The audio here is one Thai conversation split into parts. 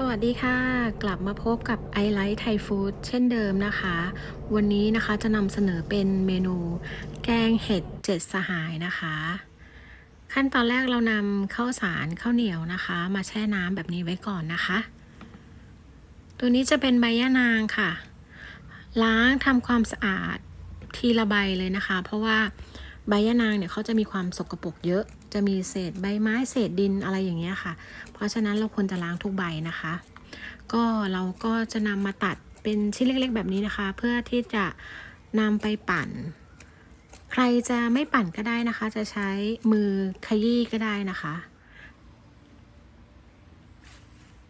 สวัสดีค่ะ กลับมาพบกับ i l i ท์ไทยฟู้ดเช่นเดิมนะคะ วันนี้นะคะจะนำเสนอเป็นเมนูแกงเห็ดเจ็ดสหายนะคะ ขั้นตอนแรกเรานำข้าวสารข้าวเหนียวนะคะ มาแช่น้ำแบบนี้ไว้ก่อนนะคะ ตัวนี้จะเป็นใบย่านางค่ะ ล้างทำความสะอาดทีละใบเลยนะคะ เพราะว่า ใบยานางเนี่ยเขาจะมีความสกปรกเยอะ จะมีเศษใบไม้เศษดินอะไรอย่างเงี้ยค่ะ เพราะฉะนั้นเราควรจะล้างทุกใบนะคะ ก็เราก็จะนำมาตัดเป็นชิ้นเล็ก ๆ แบบนี้นะคะ เพื่อที่จะนำไปปั่น ใครจะไม่ปั่นก็ได้นะคะ จะใช้มือขยี้ก็ได้นะคะ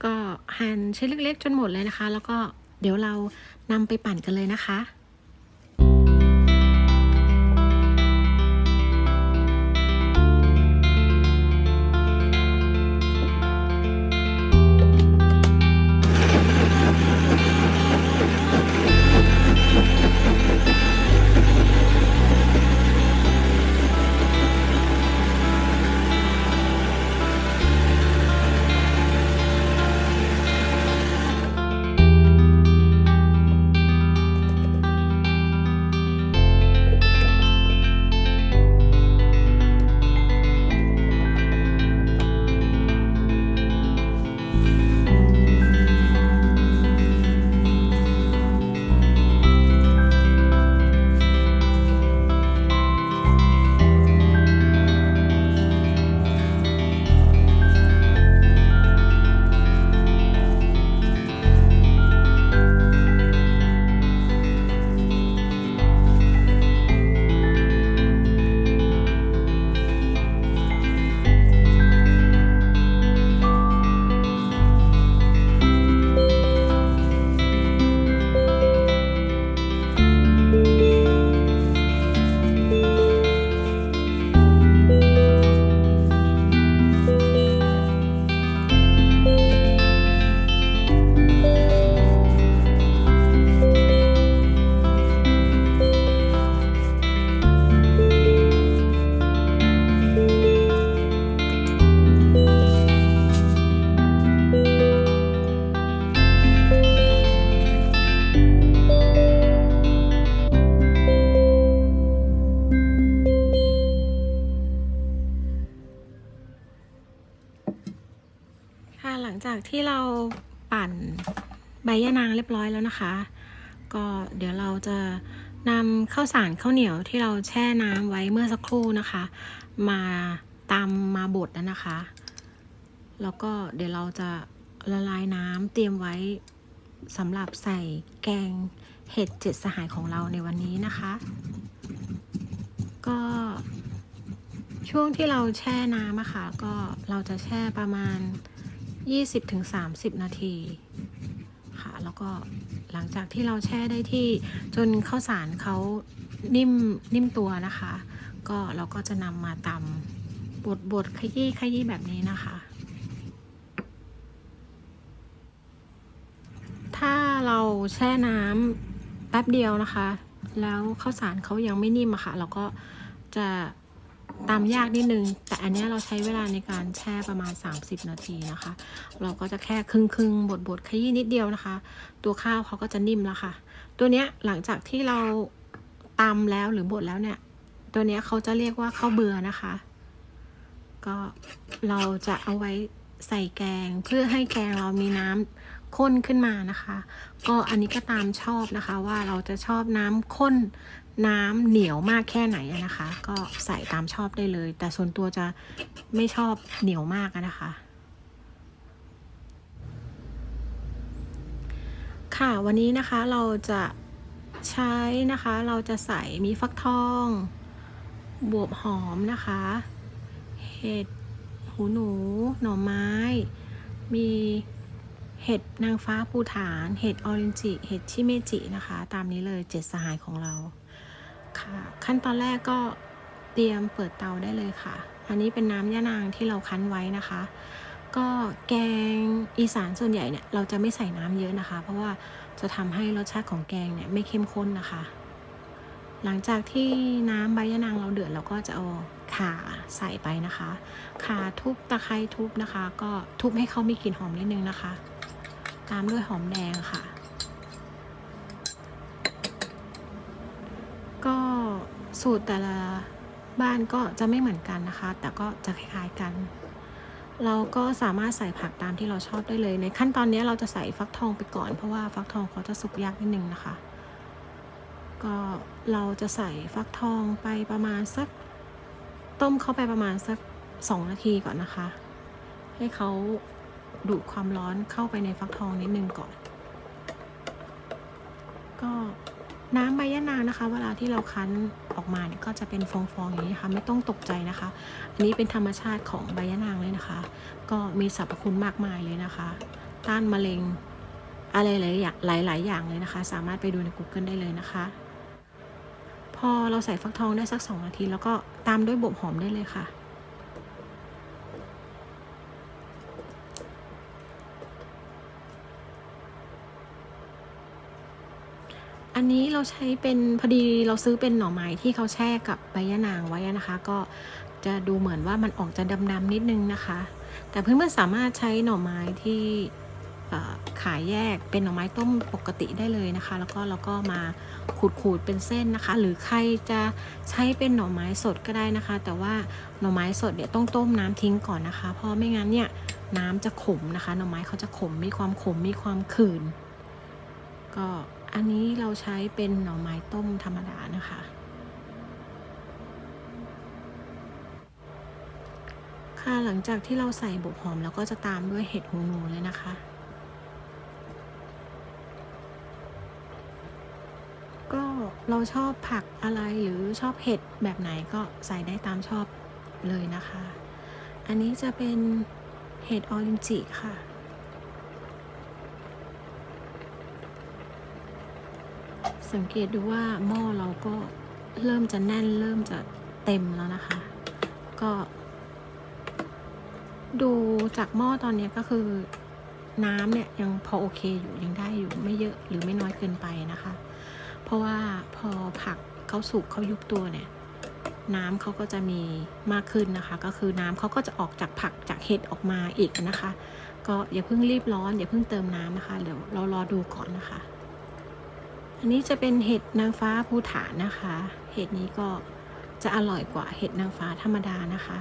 ก็หั่นชิ้นเล็ก ๆ จนหมดเลยนะคะ แล้วก็เดี๋ยวเรานำไปปั่นกันเลยนะคะ ปั่นใบยะนางเรียบร้อยแล้วนะคะ ก็เดี๋ยวเราจะนำข้าวสารข้าวเหนียวที่เราแช่น้ำไว้เมื่อสักครู่นะคะ มาตำมาบดนะคะ แล้วก็เดี๋ยวเราจะละลายน้ำเตรียมไว้สำหรับใส่แกงเห็ดเจ็ดสหายของเราในวันนี้นะคะ ก็ช่วงที่เราแช่น้ำอะค่ะก็เราจะแช่ประมาณ 20-30 นาทีค่ะ แล้วก็หลังจากที่เราแช่ได้ที่จนข้าวสารเขานิ่มนิ่มตัวนะคะ ก็เราก็จะนำมาตำบดบดขยี้ขยี้แบบนี้นะคะ ถ้าเราแช่น้ำแป๊บเดียวนะคะ แล้วข้าวสารเขายังไม่นิ่มอะค่ะ เราก็จะ ตำยากนิดนึง แต่อันนี้เราใช้เวลาในการแช่ประมาณ 30 นาทีนะคะ เราก็จะแค่ครึ่งครึ่งบดบดขยี้นิดเดียวนะคะ ตัวข้าวเขาก็จะนิ่มแล้วค่ะ ตัวเนี้ยหลังจากที่เราตำแล้วหรือบดแล้วเนี่ย ตัวเนี้ยเขาจะเรียกว่าข้าวเบื่อนะคะ ก็เราจะเอาไว้ใส่แกงเพื่อให้แกงเรามีน้ำข้นขึ้นมานะคะ ก็อันนี้ก็ตามชอบนะคะว่าเราจะชอบน้ำข้น น้ำเหนียวมากแค่ไหนนะคะ ก็ใส่ตามชอบได้เลย แต่ส่วนตัวจะไม่ชอบเหนียวมากนะคะ ค่ะวันนี้นะคะเราจะใช้นะคะเราจะใส่มีฟักทอง บวบหอมนะคะ เห็ดหูหนู หน่อไม้ มีเห็ดนางฟ้าภูฐาน เห็ดออรินจิ เห็ดชิเมจินะคะ ตามนี้เลยเจ็ดสหายของเรา ค่ะ ขั้นตอนแรกก็เตรียมเปิดเตาได้เลยค่ะ อันนี้เป็นน้ำย่านางที่เราคั้นไว้นะคะ ก็แกงอีสานส่วนใหญ่เนี่ยเราจะไม่ใส่น้ำเยอะนะคะ เพราะว่าจะทำให้รสชาติของแกงเนี่ยไม่เข้มข้นนะคะ หลังจากที่น้ำใบยะนางเราเดือดเราก็จะเอาข่าใส่ไปนะคะข่าทุบตะไคร้ทุบนะคะ ก็ทุบให้เขามีกลิ่นหอมนิดนึงนะคะ ตามด้วยหอมแดงค่ะ ก็สูตรแต่ละบ้านก็จะไม่เหมือนกันนะคะ แต่ก็จะคล้ายๆกัน เราก็สามารถใส่ผักตามที่เราชอบได้เลย ในขั้นตอนนี้เราจะใส่ฟักทองไปก่อน เพราะว่าฟักทองเขาจะสุกยากนิดนึงนะคะ ก็เราจะใส่ฟักทองไปประมาณสักต้มเข้าไปประมาณสักสองนาทีก่อนนะคะ ให้เขาดูดความร้อนเข้าไปในฟักทองนิดนึงก่อน ก็น้ำใบ นะคะ เวลาที่เราคั้นออกมาเนี่ยก็จะเป็นฟองๆอย่างนี้นะคะไม่ต้องตกใจนะคะ อันนี้เป็นธรรมชาติของใบยะนางเลยนะคะ ก็มีสรรพคุณมากมายเลยนะคะ ต้านมะเร็งอะไรหลายหลายๆอย่างเลยนะคะ สามารถไปดูใน Google ได้เลยนะคะ พอเราใส่ฟักทองได้สัก 2 นาที แล้วก็ตามด้วยบวบหอมได้เลยค่ะ อันนี้เราใช้เป็นพอดีเราซื้อเป็นหน่อไม้ที่เขาแช่กับใบยะนางไว้นะคะ ก็จะดูเหมือนว่ามันออกจะดำๆนิดนึงนะคะ แต่เพื่อนๆสามารถใช้หน่อไม้ที่ขายแยกเป็นหน่อไม้ต้มปกติได้เลยนะคะ แล้วก็เราก็มาขูดๆเป็นเส้นนะคะ หรือใครจะใช้เป็นหน่อไม้สดก็ได้นะคะ แต่ว่าหน่อไม้สดเนี่ยต้องต้มน้ำทิ้งก่อนนะคะ เพราะไม่งั้นเนี่ยน้ำจะขมนะคะ หน่อไม้เขาจะขมมีความขมมีความขื่นก็ อันนี้เราใช้เป็นหน่อไม้ต้มธรรมดานะคะ ค่ะหลังจากที่เราใส่บุกหอม แล้วก็จะตามด้วยเห็ดหูหนูเลยนะคะ ก็เราชอบผักอะไรหรือชอบเห็ดแบบไหนก็ใส่ได้ตามชอบเลยนะคะ อันนี้จะเป็นเห็ดออรินจิค่ะ สังเกตดูว่าหม้อเราก็เริ่มจะแน่นเริ่มจะเต็มแล้วนะคะ ก็ ดูจากหม้อตอนนี้ก็คือน้ำเนี่ยยังพอโอเคอยู่ยังได้อยู่ไม่เยอะหรือไม่น้อยเกินไปนะคะ เพราะว่าพอผักเขาสุกเขายุบตัวเนี่ยน้ำเขาก็จะมีมากขึ้นนะคะ ก็คือน้ำเขาก็จะออกจากผักจากเห็ดออกมาอีกนะคะ ก็อย่าเพิ่งรีบร้อนอย่าเพิ่งเติมน้ำนะคะเดี๋ยวเรารอดูก่อนนะคะ อันนี้จะเป็นเห็ดนางฟ้าภูฐานนะคะ เห็ดนี้ก็จะอร่อยกว่าเห็ดนางฟ้าธรรมดานะคะ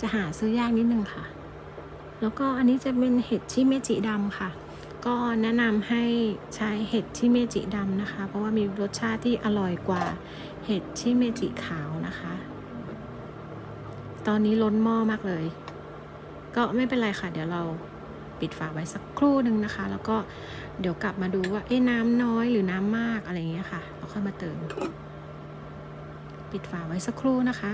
จะหาซื้อยากนิดนึงค่ะ แล้วก็อันนี้จะเป็นเห็ดชิเมจิดำค่ะ ก็แนะนำให้ใช้เห็ดชิเมจิดำนะคะ เพราะว่ามีรสชาติที่อร่อยกว่าเห็ดชิเมจิขาวนะคะ ตอนนี้ล้นหม้อมากเลย ก็ไม่เป็นไรค่ะ เดี๋ยวเราปิดฝาไว้สักครู่หนึ่งนะคะ แล้วก็ เดี๋ยวกลับมาดูว่าเอ๊ะน้ำน้อยหรือน้ำมากอะไรเงี้ยค่ะเราค่อยมาเติม ปิดฝาไว้สักครู่นะคะ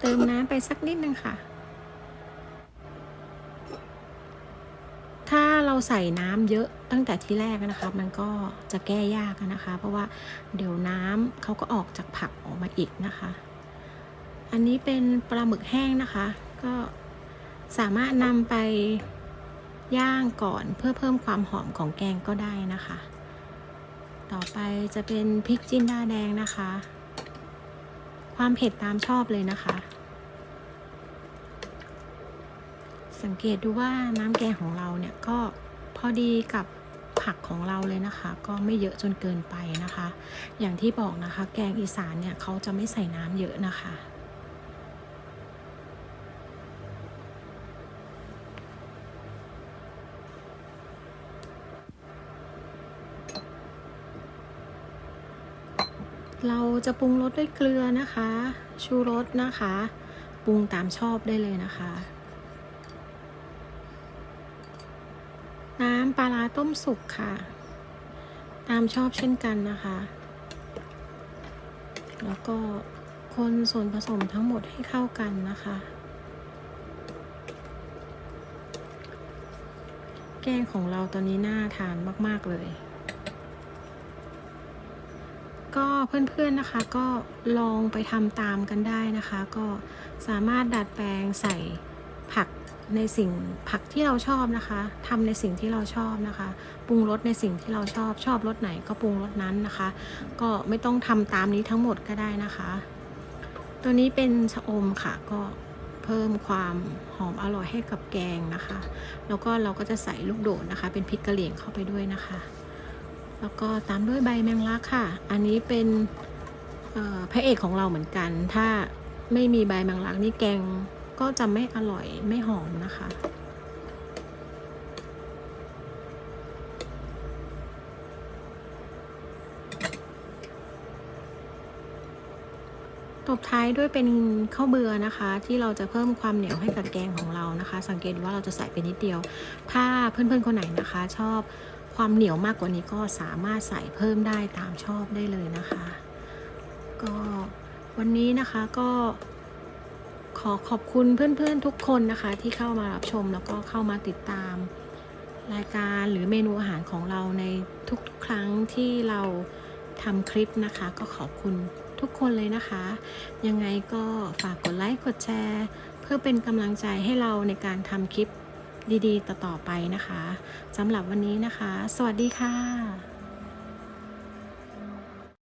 เติมน้ำไปสักนิดนึงค่ะ ถ้าเราใส่น้ำเยอะตั้งแต่ที่แรกนะคะ มันก็จะแก้ยากนะคะ เพราะว่าเดี๋ยวน้ำเขาก็ออกจากผักออกมาอีกนะคะ อันนี้เป็นปลาหมึกแห้งนะคะ ก็สามารถนำไปย่างก่อนเพื่อเพิ่มความหอมของแกงก็ได้นะคะ ต่อไปจะเป็นพริกจินดาแดงนะคะ ความเผ็ดตามชอบเลยนะคะ สังเกตดูว่าน้ำแกงของเราเนี่ยก็พอดีกับผักของเราเลยนะคะ ก็ไม่เยอะจนเกินไปนะคะ อย่างที่บอกนะคะ แกงอีสานเนี่ยเขาจะไม่ใส่น้ำเยอะนะคะ เราจะปรุงรสด้วยเกลือนะคะ ชูรสนะคะ ปรุงตามชอบได้เลยนะคะ น้ำปลาร้าต้มสุกค่ะ ตามชอบเช่นกันนะคะ แล้วก็คนส่วนผสมทั้งหมดให้เข้ากันนะคะ แกงของเราตอนนี้น่าทานมาก ๆ เลย ก็เพื่อนๆนะคะก็ลองไปทำตามกันได้นะคะ ก็สามารถดัดแปลงใส่ผักในสิ่งผักที่เราชอบนะคะทำในสิ่งที่เราชอบนะคะ ปรุงรสในสิ่งที่เราชอบชอบรสไหนก็ปรุงรสนั้นนะคะ ก็ไม่ต้องทำตามนี้ทั้งหมดก็ได้นะคะ ตัวนี้เป็นชะอมค่ะ ก็เพิ่มความหอมอร่อยให้กับแกงนะคะ แล้วก็เราก็จะใส่ลูกโดดนะคะ เป็นพริกกะเหรี่ยงเข้าไปด้วยนะคะ แล้วก็ตามด้วยใบแมงลักค่ะ อันนี้เป็นพระเอกของเราเหมือนกัน ถ้าไม่มีใบแมงลักนี่แกงก็จะไม่อร่อยไม่หอมนะคะ ตบท้ายด้วยเป็นข้าวเบื่อนะคะ ที่เราจะเพิ่มความเหนียวให้กับแกงของเรานะคะ สังเกตว่าเราจะใส่ไปนิดเดียว ถ้าเพื่อนๆคนไหนนะคะ ชอบ ความเหนียวมากกว่านี้ก็สามารถใส่เพิ่มได้ตามชอบได้เลยนะคะ ก็วันนี้นะคะก็ขอขอบคุณเพื่อนๆทุกคนนะคะ ที่เข้ามารับชมแล้วก็เข้ามาติดตามรายการหรือเมนูอาหารของเราในทุกๆครั้งที่เราทำคลิปนะคะ ก็ขอบคุณทุกคนเลยนะคะ ยังไงก็ฝากกดไลค์กดแชร์ เพื่อเป็นกำลังใจให้เราในการทำคลิป ดีๆ ต่อๆไปนะคะสำหรับวันนี้นะคะ สวัสดีค่ะ